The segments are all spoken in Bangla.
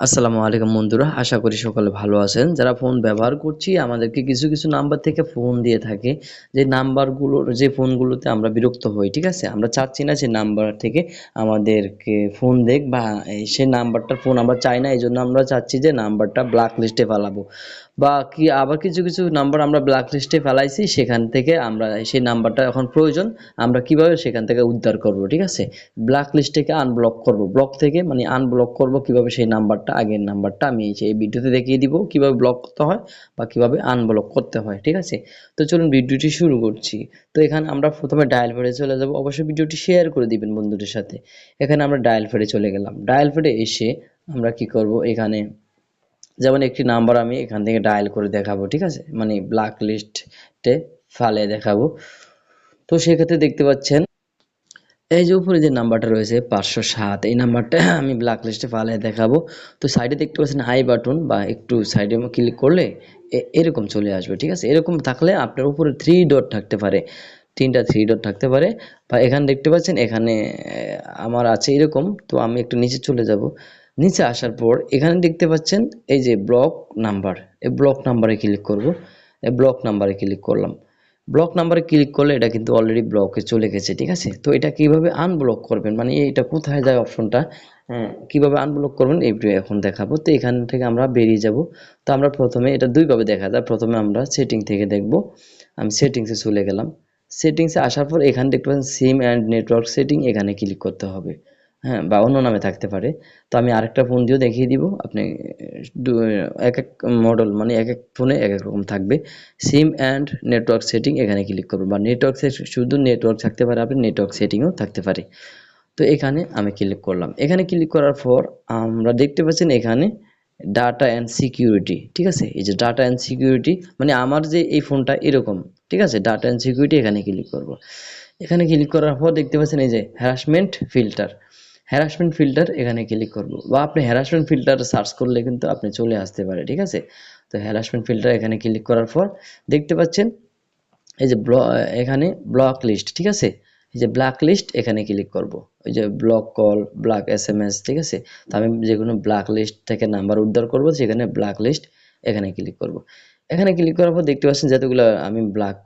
আসসালামু আলাইকুম বন্ধুরা, আশা করি সকলে ভালো আছেন। যারা ফোন ব্যবহার করছি, আমাদেরকে কিছু কিছু নাম্বার থেকে ফোন দিয়ে থাকে। যে নাম্বারগুলোর, যে ফোনগুলোতে আমরা বিরক্ত হই, ঠিক আছে? আমরা চাচ্ছি না সেই নাম্বার থেকে আমাদেরকে ফোন দেখ বা সেই নাম্বারটার ফোন আমরা চাই না এই জন্য আমরা চাচ্ছি যে নাম্বারটা ব্ল্যাক লিস্টে ফেলাবো। বা কি, আবার কিছু কিছু নাম্বার আমরা ব্ল্যাক লিস্টে ফেলাইছি, সেখান থেকে আমরা সেই নাম্বারটা এখন প্রয়োজন, আমরা কীভাবে সেখান থেকে উদ্ধার করব, ঠিক আছে? ব্ল্যাক লিস্ট থেকে আনব্লক করব? ব্লক থেকে মানে আনব্লক করব, কীভাবে সেই নাম্বারটা, আগের নাম্বারটা আমি সেই ভিডিওতে দেখিয়ে দিব কীভাবে ব্লক করতে হয় বা কীভাবে আনব্লক করতে হয়, ঠিক আছে? তো চলুন ভিডিওটি শুরু করছি। তো এখানে আমরা প্রথমে ডায়াল ফেডে চলে যাব। অবশ্যই ভিডিওটি শেয়ার করে দিবেন বন্ধুদের সাথে। এখানে আমরা ডায়াল ফেডে চলে গেলাম। ডায়াল ফেডে এসে আমরা কি করব? এখানে যেমন একটি নাম্বার আমি এখান থেকে ডায়াল করে দেখাবো, ঠিক আছে? মানে ব্ল্যাক লিস্টে ফালে দেখাবো। তো সেক্ষেত্রে দেখতে পাচ্ছেন এই যে উপরে যে নাম্বারটা রয়েছে, পাঁচশো সাত, এই নাম্বারটা আমি ব্ল্যাক লিস্টে ফালে দেখাবো। তো সাইডে দেখতে পাচ্ছেন হাই বাটন বা একটু সাইডে ক্লিক করলে এরকম চলে আসবে, ঠিক আছে? এরকম থাকলে আপনার উপরে থ্রি ডট থাকতে পারে। তিনটা থ্রি ডট থাকতে পারে। বা এখানে দেখতে পাচ্ছেন, এখানে আমার আছে এরকম, তো আমি একটু নিচে চলে যাব। নিচে আসার পর এখানে দেখতে পাচ্ছেন, এই যে ব্লক নাম্বার এই ব্লক নাম্বারে ক্লিক করব। এই ব্লক নাম্বারে ক্লিক করলাম। ব্লক নাম্বারে ক্লিক করলে এটা কিন্তু অলরেডি ব্লকে চলে গেছে, ঠিক আছে? তো এটা কীভাবে আনব্লক করবেন? মানে এটা কোথায় যায় অপশনটা কীভাবে আনব্লক করবেন? এই ভিডিও এখন দেখাবো। তো এখান থেকে আমরা বেরিয়ে যাব। তো আমরা প্রথমে এটা দুইভাবে দেখা যায়। প্রথমে আমরা সেটিং থেকে দেখব। আমি সেটিংসে চলে গেলাম। সেটিংসে আসার পর এখানে দেখতে পাচ্ছেন সিম অ্যান্ড নেটওয়ার্ক সেটিং এখানে ক্লিক করতে হবে। হ্যাঁ বা অন্য নামে থাকতে পারে। তো আমি আরেকটা ফোন দিয়েও দেখিয়ে দিব। আপনি এক এক মডেল মানে এক এক ফোনে এক এক রকম থাকবে। সিম অ্যান্ড নেটওয়ার্ক সেটিং এখানে ক্লিক করব বা নেটওয়ার্ক শুধু নেটওয়ার্ক থাকতে পারে আপনি নেটওয়ার্ক সেটিংও থাকতে পারে। তো এখানে আমি ক্লিক করলাম। এখানে ক্লিক করার পর আমরা দেখতে পাচ্ছেন এখানে ডাটা অ্যান্ড সিকিউরিটি ঠিক আছে? এই যে ডাটা অ্যান্ড সিকিউরিটি মানে আমার যে এই ফোনটা এরকম, ঠিক আছে? ডাটা অ্যান্ড সিকিউরিটি এখানে ক্লিক করব। এখানে ক্লিক করার পর দেখতে পাচ্ছেন এই যে হ্যারাসমেন্ট ফিল্টার হ্যারাসমেন্ট ফিল্টার এখানে ক্লিক করব বা আপনি হ্যারাসমেন্ট ফিল্টার সার্চ করলে কিন্তু আপনি চলে আসতে পারে, ঠিক আছে? তো হ্যারাসমেন্ট ফিল্টার এখানে ক্লিক করার পর দেখতে পাচ্ছেন এই যে এখানে ব্লক লিস্ট ঠিক আছে? এই যে ব্ল্যাক লিস্ট এখানে ক্লিক করব। ওই যে block call black S M S ঠিক আছে? তো আমি যে কোনো ব্ল্যাক লিস্ট থেকে নাম্বার উদ্ধার করব, সেখানে ব্ল্যাক লিস্ট এখানে ক্লিক করব। এখানে ক্লিক করার পর দেখতে পাচ্ছেন যতগুলো আমি ব্ল্যাক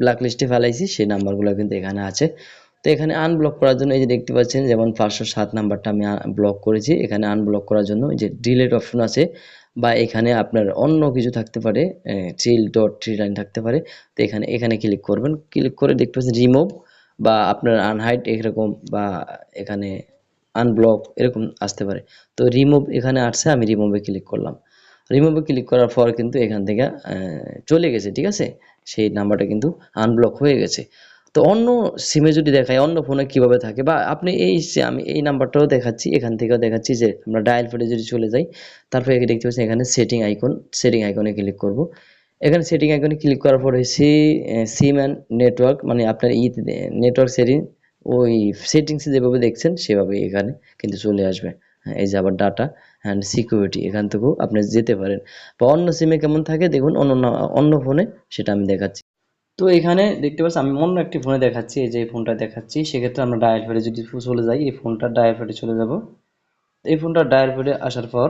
ব্ল্যাক লিস্টে ফেলাইছি, সেই নাম্বারগুলো কিন্তু এখানে আছে। তো এখানে আনব্লক করার জন্য এই যে দেখতে পাচ্ছেন, যেমন পাঁচশো সাত নাম্বারটা আমি ব্লক করেছি। এখানে আনব্লক করার জন্য যে ডিলেট অপশন আছে বা এখানে আপনার অন্য কিছু থাকতে পারে চিল ডট থ্রি লাইন থাকতে পারে। তো এখানে এখানে ক্লিক করবেন। ক্লিক করে দেখতে পাচ্ছেন রিমুভ বা আপনার আনহাইড এরকম বা এখানে আনব্লক এরকম আসতে পারে। তো রিমুভ এখানে আসছে, আমি রিমুভে ক্লিক করলাম। রিমুভে ক্লিক করার পর কিন্তু এখান থেকে চলে গেছে, ঠিক আছে? সেই নাম্বারটা কিন্তু আনব্লক হয়ে গেছে। তো অন্য সিমে যদি দেখায় অন্য ফোনে কীভাবে থাকে? বা আপনি এই আমি এই নাম্বারটাও দেখাচ্ছি এখান থেকেও দেখাচ্ছি যে আমরা ডায়াল ফেডে যদি চলে যাই তারপরে দেখতে পাচ্ছি এখানে সেটিং আইকন সেটিং আইকনে ক্লিক করব। এখানে সেটিং আইকনে ক্লিক করার পরে সি সিম অ্যান্ড নেটওয়ার্ক মানে আপনার ই নেটওয়ার্ক সেটিং ওই সেটিংসে যেভাবে দেখছেন সেভাবে এখানে কিন্তু চলে আসবে। হ্যাঁ, এই যে আবার ডাটা অ্যান্ড সিকিউরিটি এখান থেকেও আপনি যেতে পারেন। বা অন্য সিমে কেমন থাকে দেখুন অন্য অন্য ফোনে সেটা আমি দেখাচ্ছি। তো এখানে দেখতে পাচ্ছি, আমি অন্য একটি ফোনে দেখাচ্ছি, এই যে ফোনটা দেখাচ্ছি, সেক্ষেত্রে আমরা ডায়াল ফেডে যদি চলে যাই, এই ফোনটা ডায়াল ফেডে চলে যাব। এই ফোনটা ডায়াল ফেডে আসার পর,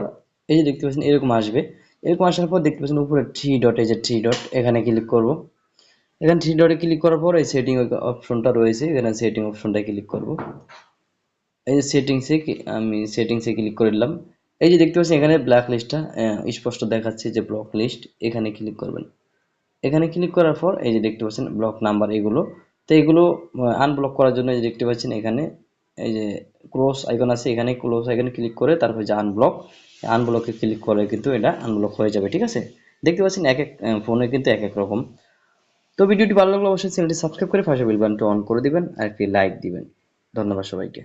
এই যে দেখতে পাচ্ছেন, এরকম আসবে। এরকম আসার পর দেখতে পাচ্ছেন উপরে থ্রি ডট এই যে থ্রি ডট এখানে ক্লিক করব। এখানে থ্রি ডটে ক্লিক করার পর, এই সেটিং অপশনটা রয়েছে, এখানে সেটিং অপশনটা ক্লিক করব। এই যে সেটিংসে আমি সেটিংসে ক্লিক করে দিলাম এই যে দেখতে পাচ্ছেন, এখানে ব্ল্যাক লিস্টটা স্পষ্ট দেখাচ্ছে যে ব্লক লিস্ট এখানে ক্লিক করবেন। এখানে ক্লিক করার পর এই যে দেখতে পাচ্ছেন ব্লক নাম্বার এগুলো, তো এগুলো আনব্লক করার জন্য এই যে দেখতে পাচ্ছেন এখানে এই যে ক্লোজ আইকন আছে, এখানে ক্লোজ আইকনে ক্লিক করে তারপর যে আনব্লক আনব্লকে ক্লিক করে কিন্তু এটা আনব্লক হয়ে যাবে, ঠিক আছে? দেখতে পাচ্ছেন এক এক ফোনে কিন্তু এক এক রকম। তো ভিডিওটি ভালো লাগলে অবশ্যই চ্যানেলটি সাবস্ক্রাইব করে পাশে বেল বাটনটি অন করে দিবেন আর একটি লাইক দিবেন। ধন্যবাদ সবাইকে।